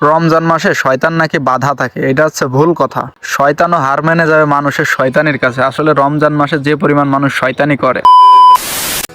রমজান মাসে শয়তান নাকি বাধা থাকে, এটা হচ্ছে ভুল কথা। শয়তানও হার মেনে যাবে মানুষের শয়তানির কাছে। আসলে রমজান মাসে যে পরিমাণ মানুষ শয়তানি করে।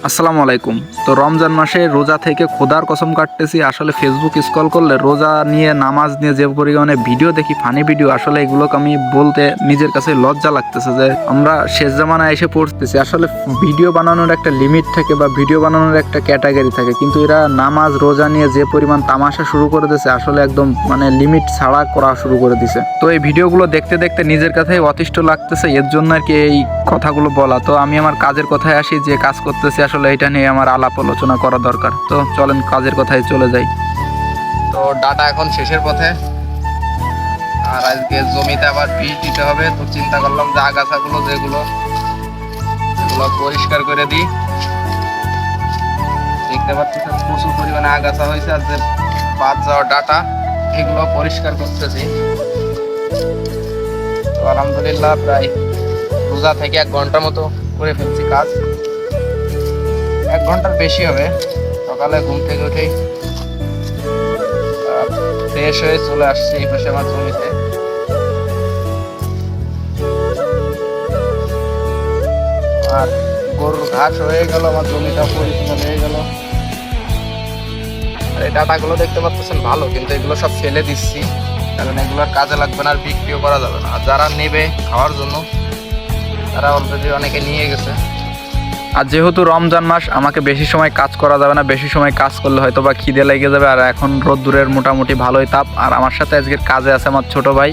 আসসালামু আলাইকুম। তো রমজান মাসে রোজা থেকে খোদার কসম কাটতেছি, আসলে ফেসবুক স্ক্রল করলে রোজা নিয়ে, নামাজ নিয়ে যে পরিমাণে ভিডিও দেখি ফানি ভিডিও আসলে এগুলোকে আমি বলতে নিজের কাছে লজ্জা লাগতেছে যে আমরা শেষ জামানায় এসে পড়তেছি। আসলে ভিডিও বানানোর একটা লিমিট থাকে বা ভিডিও বানানোর একটা ক্যাটাগরি থাকে, কিন্তু এরা নামাজ, রোজা নিয়ে যে পরিমাণ তামাশা শুরু করে দিয়েছে, আসলে একদম মানে লিমিট ছাড়া করা শুরু করে দিছে। তো এই ভিডিওগুলো দেখতে দেখতে নিজের কাছে অতিষ্ঠ লাগতেছে, এর জন্য আর কি এই কথাগুলো বলা। তো আমি আমার কাজের কথায় আসি, যে কাজ করতেছি আসলে এটা নিয়ে আমার আলাপ আলোচনা করা দরকার। তো চলেন কাজের কথায় চলে যাই। তো ডাটা এখন শেষের পথে। আর আজকে জমিতে আবার বীজ দিতে হবে। তো চিন্তা করলাম যে আগাছাগুলো যেগুলো এগুলো পরিষ্কার করে দিই। দেখতে পাচ্ছি প্রচুর পরিমাণে আগাছা হয়েছে আর যে বাদ যাওয়া ডাটা, এগুলো পরিষ্কার করতেছি। তো আলহামদুলিল্লাহ প্রায় রোজা থেকে এক ঘণ্টার মতো করে ফেলছি কাজ। এক ঘণ্টার বেশি হবে। সকালে ঘুম থেকে উঠেই ফ্রেশ হয়ে চলে আসছি এই পাশে আমার জমিতে। আর গরুর ঘাস হয়ে গেল, আমার জমিটা পরিষ্কার হয়ে গেল। আর এই ডাটাগুলো দেখতে পাচ্ছেন ভালো, কিন্তু এগুলো সব ফেলে দিচ্ছি। কারণ এগুলো আর কাজে লাগবে না আর বিক্রিও করা যাবে না। আর যারা নেবে খাওয়ার জন্য তারা অলরেডি অনেকে নিয়ে গেছে। আর যেহেতু রমজান মাস, আমাকে বেশি সময় কাজ করা যাবে না, বেশি সময় কাজ করলে হয়তো বা খিদে লেগে যাবে, আর এখন রোদ্দুরের মোটামুটি ভালোই তাপ। আর আমার সাথে আজকের কাজে আছে আমার ছোট ভাই,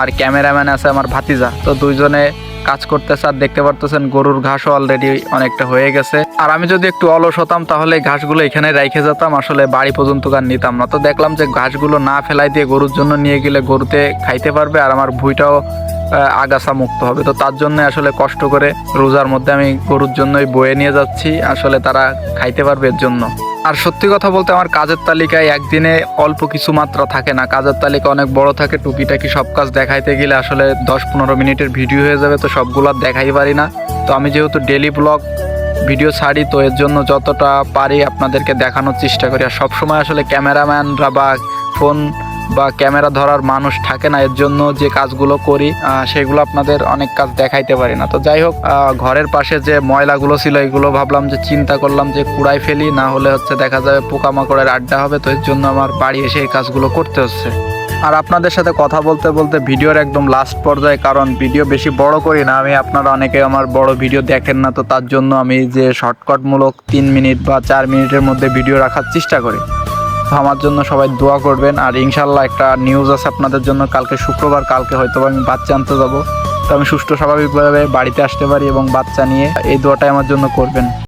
আর ক্যামেরাম্যান আছে আমার ভাতিজা। তো দুইজনে কাজ করতেছে, আর দেখতে পারতেছেন গরুর ঘাসও অলরেডি অনেকটা হয়ে গেছে। আর আমি যদি একটু অলস হতাম, তাহলে ঘাসগুলো এখানে রেখে যেতাম, আসলে বাড়ি পর্যন্ত আর নিতাম না। তো দেখলাম যে ঘাসগুলো না ফেলাই দিয়ে গরুর জন্য নিয়ে গেলে গরুতে খাইতে পারবে, আর আমার ভুঁইটাও আগাছা মুক্ত হবে। তো তার জন্য আসলে কষ্ট করে রোজার মধ্যে আমি গরুর জন্যই বয়ে নিয়ে যাচ্ছি। আসলে তারা খাইতে পারবে এর জন্য। আর সত্যি কথা বলতে আমার কাজের তালিকায় একদিনে অল্প কিছু মাত্রা থাকে না। কাজের তালিকা অনেক বড় থাকে। টুকিটাকি সব কাজ দেখাইতে গেলে আসলে দশ পনেরো মিনিটের ভিডিও হয়ে যাবে, তো সবগুলো দেখাই পারি না। তো আমি যেহেতু ডেলি ব্লগ, ভিডিও ছাড়ি, তো এর জন্য যতটা পারি আপনাদেরকে দেখানোর চেষ্টা করি। আর সবসময় আসলে ক্যামেরাম্যানরা বা ফোন বা ক্যামেরা ধরার মানুষ থাকে না, এর জন্য যে কাজগুলো করি সেগুলো আপনাদের অনেক কাজ দেখাইতে পারি না। তো যাই হোক ঘরের পাশে যে ময়লাগুলো ছিল, এগুলো ভাবলাম যে চিন্তা করলাম যে কুড়াই ফেলি, না হলে হচ্ছে দেখা যাবে পোকামাকড়ের আড্ডা হবে, তো এর জন্য আমার বাড়ি এসে এই কাজগুলো করতে হচ্ছে। আর আপনাদের সাথে কথা বলতে বলতে ভিডিওর একদম লাস্ট পর্যায়ে, কারণ ভিডিও বেশি বড় করি না, আমি আপনারা অনেকে আমার বড় ভিডিও দেখেন না, তো তার জন্য আমি যে শর্টকাটমূলক তিন মিনিট বা চার মিনিটের মধ্যে ভিডিও রাখার চেষ্টা করি। আমার জন্য সবাই দোয়া করবেন। আর ইনশাল্লাহ একটা নিউজ আছে আপনাদের জন্য। কালকে শুক্রবার, কালকে হয়তো আমি বাচ্চা আনতে যাব। তো আমি সুস্থ, স্বাভাবিকভাবে বাড়িতে আসতে পারি এবং বাচ্চা নিয়ে এই দোয়াটাই আমার জন্য করবেন।